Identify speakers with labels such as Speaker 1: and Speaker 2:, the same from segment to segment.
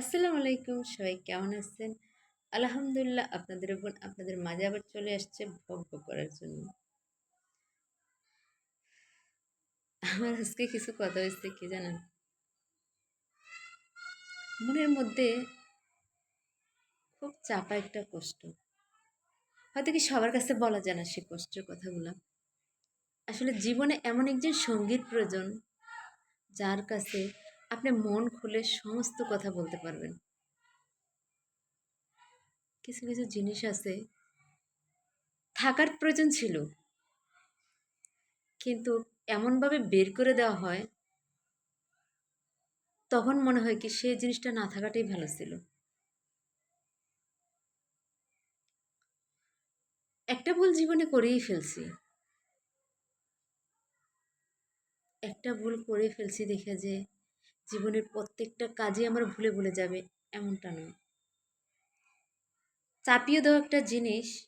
Speaker 1: আসসালামু আলাইকুম, সবাই কেমন আছেন? আলহামদুলিল্লাহ, আপনাদের বোন আপনাদের মাঝে আবার চলে আসছে ভব্য করার জন্য। আমার আজকে কিছু কথা হয়েছে, কি জানেন? মনের মধ্যে খুব চাপা একটা কষ্ট। হয়তো কি সবার কাছে বলা যায় না সে কষ্টের কথাগুলো। আসলে জীবনে এমন একজন সঙ্গীর প্রয়োজন, যার কাছে আপনি মন খুলে সমস্ত কথা বলতে পারবেন। কিছু কিছু জিনিস আছে, থাকার প্রয়োজন ছিল। কিন্তু এমনভাবে বের করে দেওয়া হয়, তখন মনে হয় কি সেই জিনিসটা না থাকাটাই ভালো ছিল। একটা ভুল জীবনে করেই ফেলছি। একটা ভুল করে ফেলছি দেখে যে জীবনের প্রত্যেকটা কাজই আমার ভুলে ভুলে যাবে, এমনটা নয়। চাপিয়ে দেওয়া একটা জিনিস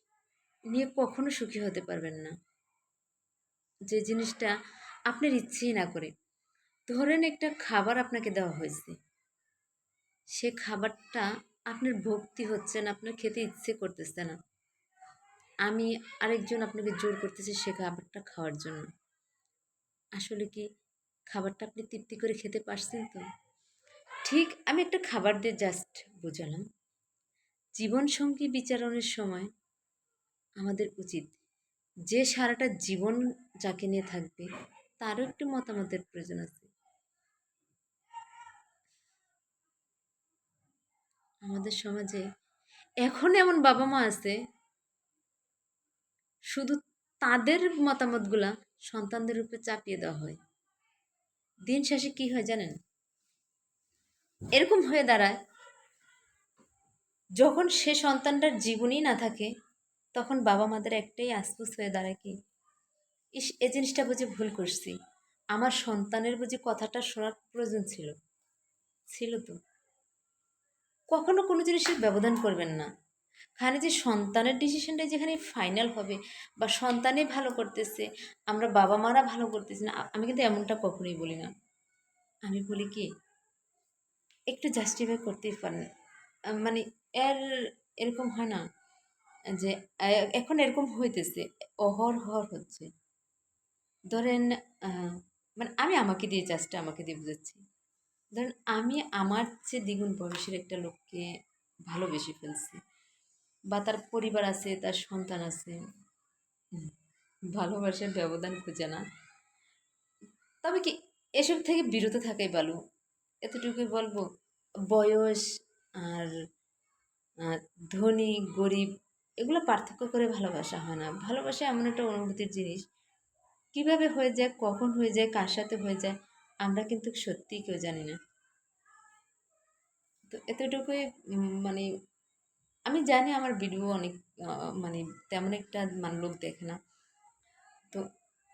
Speaker 1: নিয়ে কখনো সুখী হতে পারবেন না। যে জিনিসটা আপনার ইচ্ছেই না করে। ধরেন একটা খাবার আপনাকে দেওয়া হয়েছে। সে খাবারটা আপনার ভক্তি হচ্ছে না, আপনার খেতে ইচ্ছে করতেছে না। আমি আরেকজন আপনাকে জোর করতেছি সে খাবারটা খাওয়ার জন্য। আসলে কি খাবারটা আপনি তৃপ্তি করে খেতে পারছেন তো? ঠিক, আমি একটা খাবার দিয়ে জাস্ট বোঝালাম। জীবনসঙ্গী বিচারণের সময় আমাদের উচিত যে সারাটা জীবন যাকে নিয়ে থাকবে, তারও একটু মতামতের প্রয়োজন আছে। আমাদের সমাজে এখন এমন বাবা মা আছে, শুধু তাদের মতামতগুলা সন্তানদের উপরে চাপিয়ে দেওয়া হয়। দিন শেষে কি হয় জানেন? এরকম হয়ে দাঁড়ায়, যখন সে সন্তানটার জীবনই না থাকে, তখন বাবা মাদের একটাই আস্পুস হয়ে দাঁড়ায় কি, ইস, এ জিনিসটা বুঝে ভুল করছি। আমার সন্তানের বুঝি কথাটা শোনার প্রয়োজন ছিল। ছিল তো। কখনো কোনো জিনিসের ব্যবধান করবেন না। খালি যে সন্তানের ডিসিশনটা যেখানে ফাইনাল হবে বা সন্তানই ভালো করতেছে, আমরা বাবা মারা ভালো করতেছি না, আমি কিন্তু এমনটা কখনোই বলি না। আমি বলি কি, একটু জাস্টিফাই করতেই পারেন। মানে এর এরকম হয় না যে এখন এরকম হইতেছে, অহর হর হচ্ছে। ধরেন মানে আমি আমাকে দিয়ে জাস্ট আমাকে দিয়ে বুঝাচ্ছি। ধরেন আমি আমার চেয়ে দ্বিগুণ বয়সের একটা লোককে ভালোবেসে ফেলছি। বা তার পরিবার আছে, তার সন্তান আছে। ভালোবাসার ব্যবধান খুঁজে না। তবে কি এসব থেকে বিরত থাকাই ভালো? এতটুকুই বলব, বয়স আর ধনী, গরিব এগুলো পার্থক্য করে ভালোবাসা হয় না। ভালোবাসা এমন একটা অনুভূতির জিনিস। কীভাবে হয়ে যায়, কখন হয়ে যায়, কার সাথে হয়ে যায়, আমরা কিন্তু সত্যিই কেউ জানি না। তো এতটুকুই মানে আমি জানি আমার ভিডিও অনেক মানে তেমন একটা মানে লোক দেখে না। তো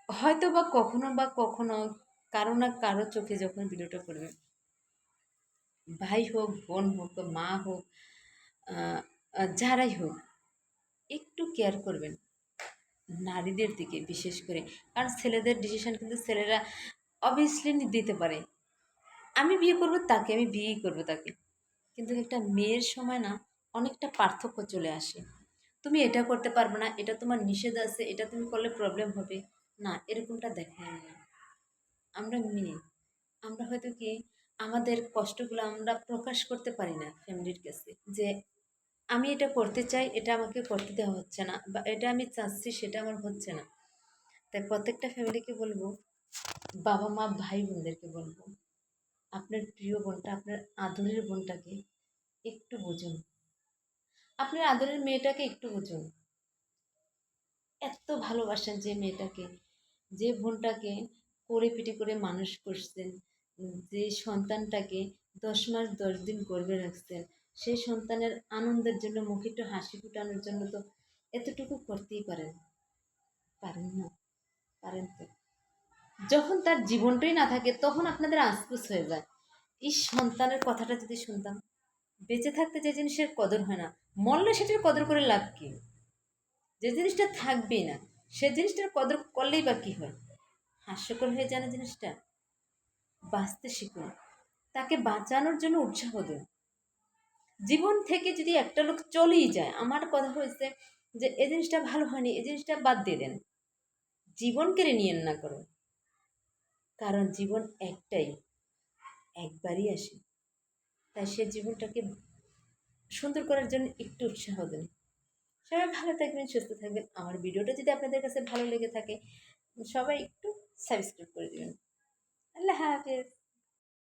Speaker 1: হয়তো বা কখনো বা কখনো কারও না কারও চোখে যখন ভিডিওটা করবে ভাই হোক, বোন হোক, মা হোক যারাই হোক, একটু কেয়ার করবেন নারীদের দিকে বিশেষ করে। কারণ ছেলেদের ডিসিশন কিন্তু ছেলেরা অবভিয়াসলি দিতে পারে। আমি বিয়ে করব তাকে, আমি বিয়েই করব তাকে। কিন্তু একটা মেয়ের সময় না অনেকটা পার্থক্য চলে আসে। তুমি এটা করতে পারবে না, এটা তোমার নিষেধ আছে, এটা তুমি করলে প্রবলেম হবে। না, এরকমটা দেখায় না। আমরা মেয়ে, আমরা হয়তো কি আমাদের কষ্টগুলো আমরা প্রকাশ করতে পারি না ফ্যামিলির কাছে যে আমি এটা করতে চাই, এটা আমাকে করতে দেওয়া হচ্ছে না বা এটা আমি চাচ্ছি, সেটা আমার হচ্ছে না। তাই প্রত্যেকটা ফ্যামিলিকে বলব, বাবা মা ভাই বোনদেরকে বলব, আপনার প্রিয় বোনটা, আপনার আদরের বোনটাকে একটু বুঝুন। আপনার আদরের মেয়েটাকে একটু বুঝুন। এত ভালোবাসেন যে মেয়েটাকে, যে বোনটাকে করে পিটি করে মানুষ করছেন, যে সন্তানটাকে দশ মাস দশ দিন গর্বে রাখছেন, সেই সন্তানের আনন্দের জন্য, মুখে একটু হাসি ফুটানোর জন্য তো এতটুকু করতেই পারেন। পারেন না, পারেন তো। যখন তার জীবনটাই না থাকে, তখন আপনাদের আস্পুস হয়ে যায়। এই সন্তানের কথাটা যদি শুনতাম বেঁচে থাকতে যে জিনিসের কদর হয় না, মরলে সেটার কদর করে লাভ কী? যে জিনিসটা থাকবেই না, সে জিনিসটার কদর করলেই বা কী হয়? হাস্যকর হয়ে যায় না জিনিসটা? বাঁচতে শিখুন, তাকে বাঁচানোর জন্য উৎসাহ দিন। জীবন থেকে যদি একটা লোক চলেই যায়, আমার কথা হয়েছে যে এই জিনিসটা ভালো হয়নি এই জিনিসটা বাদ দিয়ে দেন। জীবন কেড়ে নিয়েন না করো কারণ জীবন একটাই, একবারই আসে। তাই সে জীবনটাকে সুন্দর করার জন্য একটু উৎসাহ দিন। সবাই ভালো থাকবেন, সুস্থ থাকবেন। আমার ভিডিওটা যদি আপনাদের কাছে ভালো লেগে থাকে, সবাই একটু সাবস্ক্রাইব করে দেবেন। আল্লাহ হাফেজ।